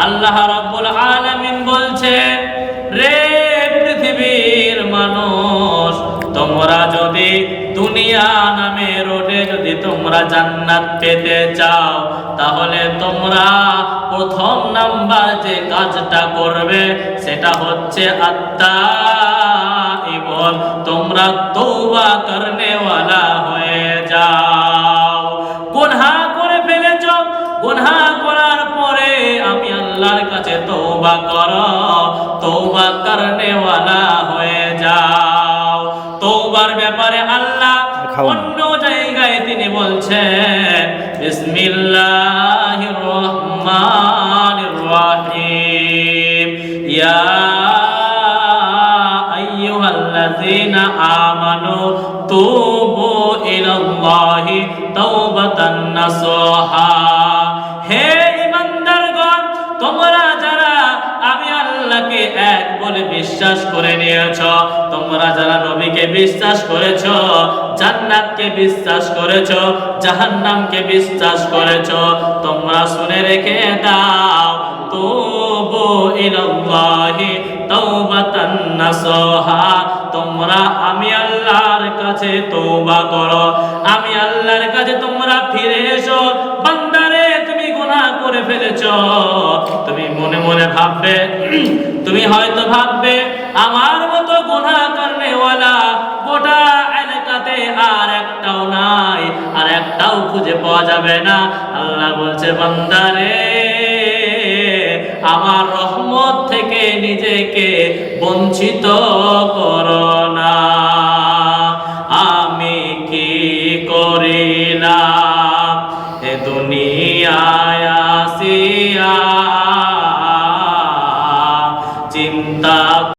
আল্লাহ রাব্বুল আলামিন বলছে রে পৃথিবীর মানুষ তোমরা যদি দুনিয়া নামে রোডে যদি তোমরা জান্নাত পেতে চাও তাহলে তোমরা প্রথম নাম্বার যে কাজটা করবে সেটা হচ্ছে আত্মা তোমরা তৌবা করনেওয়ালা গুনহা করার পরে আমি আল্লাহর কাছে তৌবা করো। তৌবা করনেওয়ালা হয়ে যাও। তৌবার ব্যাপারে আল্লাহ। অন্য জায়গায় তিনি বলছেন বিসমিল্লাহির রহমানির রহিম। ইয়া আইয়ুহাল্লাযীনা আমানু তুবু ইলাল্লাহি তাওবাতান নাসুহা। হে ঈমানদারগণ, তোমরা যারা আমি আল্লাহকে এক বলে বিশ্বাস করে নিয়েছ, তোমরা যারা নবীকে বিশ্বাস করেছ, জান্নাতকে বিশ্বাস করেছ, জাহান্নামকে বিশ্বাস করেছ, তোমরা শুনে রেখে দাও ইলাল্লাহি তাওবাতান তোমরা আমি আল্লাহর কাছে তওবা করো, আমি আল্লাহর কাছে তোমরা ফিরে এসো, বান্দারে ভাববে। তুমি হয়তো ভাববে, আমার মতো গুনাহ করনেওয়ালা গোটা এলাকাতে আর একটাও নাই, আর একটাও খুঁজে পাওয়া যাবে না। আল্লাহ বলছে বান্দারে আমার রহমত থেকে নিজেকে বঞ্চিত করো না। আমি কি করিলাম? এ দুনিয়ায় আসিয়া